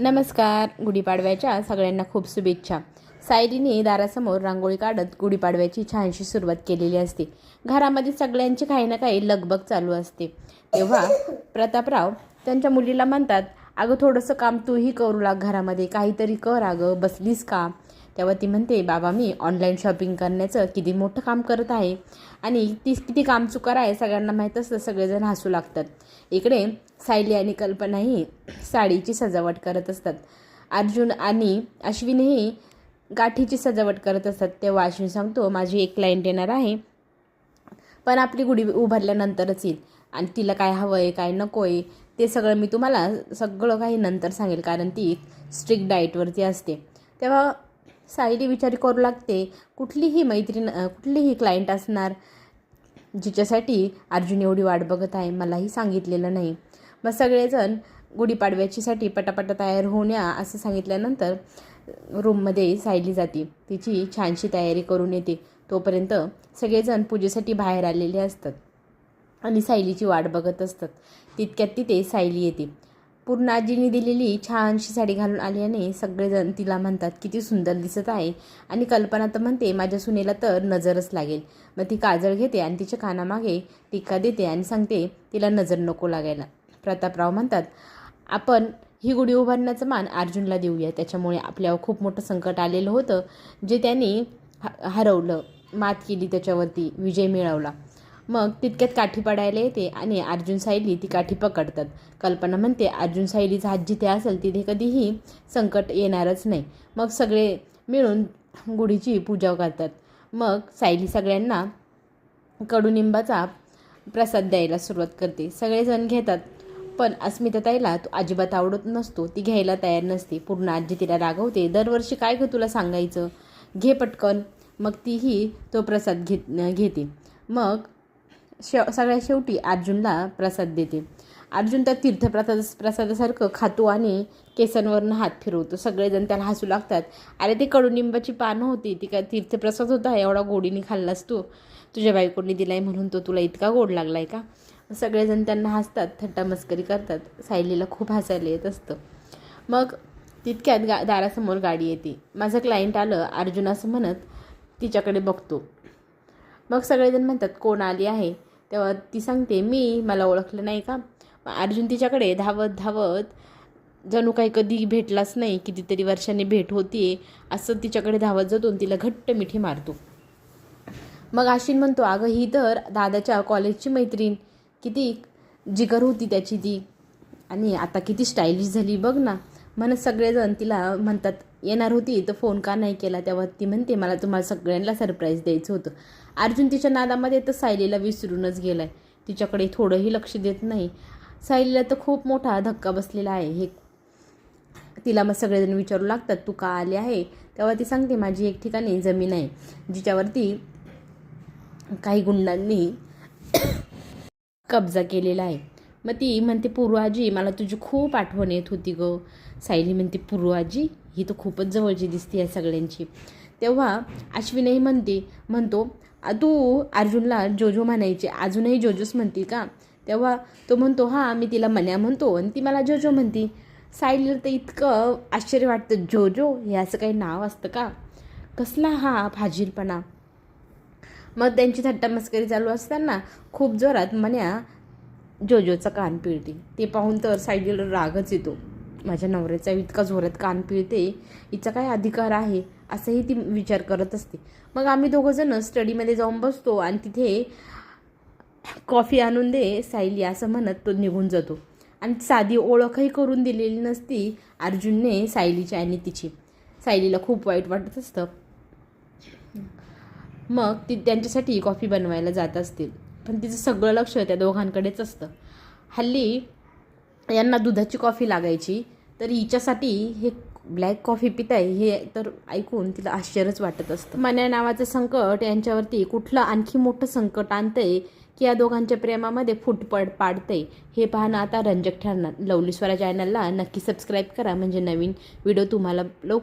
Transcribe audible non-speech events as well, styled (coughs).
नमस्कार गुढीपाडव्याच्या सगळ्यांना खूप शुभेच्छा. सायलीने दारासमोर रांगोळी काढत गुढीपाडव्याची छानशी सुरुवात केलेली असते. घरामध्ये सगळ्यांची काही ना काही लगबग चालू असते. तेव्हा प्रतापराव त्यांच्या मुलीला म्हणतात अगं थोडंसं काम तूही करू लाग घरामध्ये. काहीतरी कर अगं. बसलीस का? तेव्हा ती म्हणते बाबा मी ऑनलाईन शॉपिंग करण्याचं किती मोठं काम करत आहे आणि ती किती काम चुकार आहे सगळ्यांना माहीत असतं सगळेजण हसू लागतात. इकडे सायली आणि कल्पनाही साडीची सजावट करत असतात. अर्जुन आणि अश्विनही गाठीची सजावट करत असतात. तेव्हा अश्विन सांगतो माझी एक क्लायंट येणार आहे पण आपली गुढी उभारल्यानंतरच येईल आणि तिला काय हवं आहे काय नको आहे ते सगळं मी तुम्हाला सगळं काही नंतर सांगेल कारण ती स्ट्रिक्ट डाएटवरती असते. तेव्हा सायली विचार करू लागते कुठलीही मैत्रीण कुठलीही क्लायंट असणार जिच्यासाठी अर्जुन एवढी वाट बघत आहे मलाही सांगितलेलं नाही. मग सगळेजण गुढीपाडव्याचीसाठी पटापटा तयार होऊन या असं सांगितल्यानंतर रूममध्ये सायली जाते. तिची छानशी तयारी करून येते. तोपर्यंत सगळेजण पूजेसाठी बाहेर आलेले असतात आणि सायलीची वाट बघत असतात. तितक्यात तिथे सायली येते. पूर्ण आजीने दिलेली छानशी साडी घालून आल्याने सगळेजण तिला म्हणतात किती सुंदर दिसत आहे. आणि कल्पना तर म्हणते माझ्या सुनेला तर नजरच लागेल. मग ती काजळ घेते आणि तिच्या कानामागे टीका देते आणि सांगते तिला नजर नको लागायला. प्रतापराव म्हणतात आपण ही गुढी उभारण्याचं मान अर्जुनला देऊया. त्याच्यामुळे आपल्यावर खूप मोठं संकट आलेलं होतं जे त्यांनी ह हरवलं. मात केली त्याच्यावरती विजय मिळवला. मग तितक्यात काठी पडायला येते आणि अर्जुन सायली ती काठी पकडतात. कल्पना म्हणते अर्जुन सायलीचा हात जिथे असेल तिथे कधीही संकट येणारच नाही. मग सगळे मिळून गुढीची पूजा करतात. मग सायली सगळ्यांना कडुनिंबाचा प्रसाद द्यायला सुरुवात करते. सगळेजण घेतात पण अस्मिताताईला तो अजिबात आवडत नसतो. ती घ्यायला तयार नसते. पूर्ण आजी तिला रागवते दरवर्षी काय ग तुला सांगायचं? घे पटकन. मग तीही तो प्रसाद घेत घेते. मग शेव सगळ्यात शेवटी अर्जुनला प्रसाद देते. अर्जुन त्या तीर्थप्रसाद प्रसादासारखं खातो आणि केसांवरनं हात फिरवतो. सगळेजण त्याला हसू लागतात. अरे ते कडुनिंबाची पानं होती. ती काय तीर्थप्रसाद होता? एवढा गोडीने खाल्लास तू. तुझ्या बायकोनी दिलाय म्हणून तो तुला इतका गोड लागलाय का? सगळेजण त्यांना हसतात थट्टा मस्करी करतात. सायलीला खूप हसायला येत असतं. मग तितक्यात गा दारासमोर गाडी येते. माझं क्लायंट आलं अर्जुन असं म्हणत तिच्याकडे बघतो. मग सगळेजण म्हणतात कोण आली आहे? तेव्हा ती सांगते मी मला ओळखलं नाही का? अर्जुन तिच्याकडे धावत धावत जणू काही कधी भेटलाच नाही कितीतरी वर्षांनी भेट होती असं तिच्याकडे धावत जातो तिला घट्ट मिठी मारतो. मग आशिन म्हणतो अगं ही तर दादाच्या कॉलेजची मैत्रीण. किती जिगर होती त्याची ती. आणि आता किती स्टायलिश झाली बघ ना. म्हणत सगळेजण तिला म्हणतात येणार होती तर फोन का नाही केला? तेव्हा ती म्हणते मला तुम्हाला सगळ्यांना सरप्राईज द्यायचं होतं. अर्जुन तिच्या नादामध्ये तर सायलीला विसरूनच गेलाय. तिच्याकडे थोडंही लक्ष देत नाही. सायलीला तर खूप मोठा धक्का बसलेला आहे. हे तिला मग सगळेजण विचारू लागतात तू का आले आहे? तेव्हा ती सांगते माझी एक ठिकाणी जमीन आहे जिच्यावरती काही गुंडांनी (coughs) कब्जा केलेला आहे. मग ती म्हणते पूर्वाजी मला तुझी खूप आठवण येत होती गं. सायली म्हणते पूर्वाजी ही तर खूपच जवळची दिसते या सगळ्यांची. तेव्हा अश्विनही म्हणते म्हणतो तू अर्जुनला जोजो म्हणायचे अजूनही जोजोच म्हणते का? तेव्हा तो म्हणतो हां मी तिला मन्या म्हणतो आणि ती मला जोजो म्हणते. सायलीला तर इतकं आश्चर्य वाटतं जोजो हे असं काही नाव असतं का? कसला हा फाजीलपणा. मग त्यांची थट्टा मस्करी चालू असताना खूप जोरात मन्या जोजोचा कान पिळते. ते पाहून तर सायलीला रागच येतो. माझ्या नवऱ्याचा इतका जोरात कान पिळते हिचा काय अधिकार आहे? असंही ती विचार करत असते. मग आम्ही दोघंजणं स्टडीमध्ये जाऊन बसतो आणि तिथे कॉफी आणून दे सायली असं म्हणत तो निघून जातो. आणि साधी ओळखही करून दिलेली नसती अर्जुनने सायलीची आणि तिची. सायलीला खूप वाईट वाटत असतं. मग ती त्यांच्यासाठी कॉफी बनवायला जात असतील. पण तिचं सगळं लक्ष त्या दोघांकडेच असतं. हल्ली यांना दुधाची कॉफी लागायची तर हिच्यासाठी हे ब्लॅक कॉफी पिताय हे तर ऐकून तिला आश्चर्यच वाटत असतं. मन्या नावाचं संकट यांच्यावरती कुठलं आणखी मोठं संकट आणतंय की या दोघांच्या प्रेमामध्ये फुटपड पाडते हे पाहणं आता रंजक ठरणार. लवली स्वरा चॅनलला नक्की सबस्क्राईब करा. म्हणजे नवीन व्हिडिओ तुम्हाला लव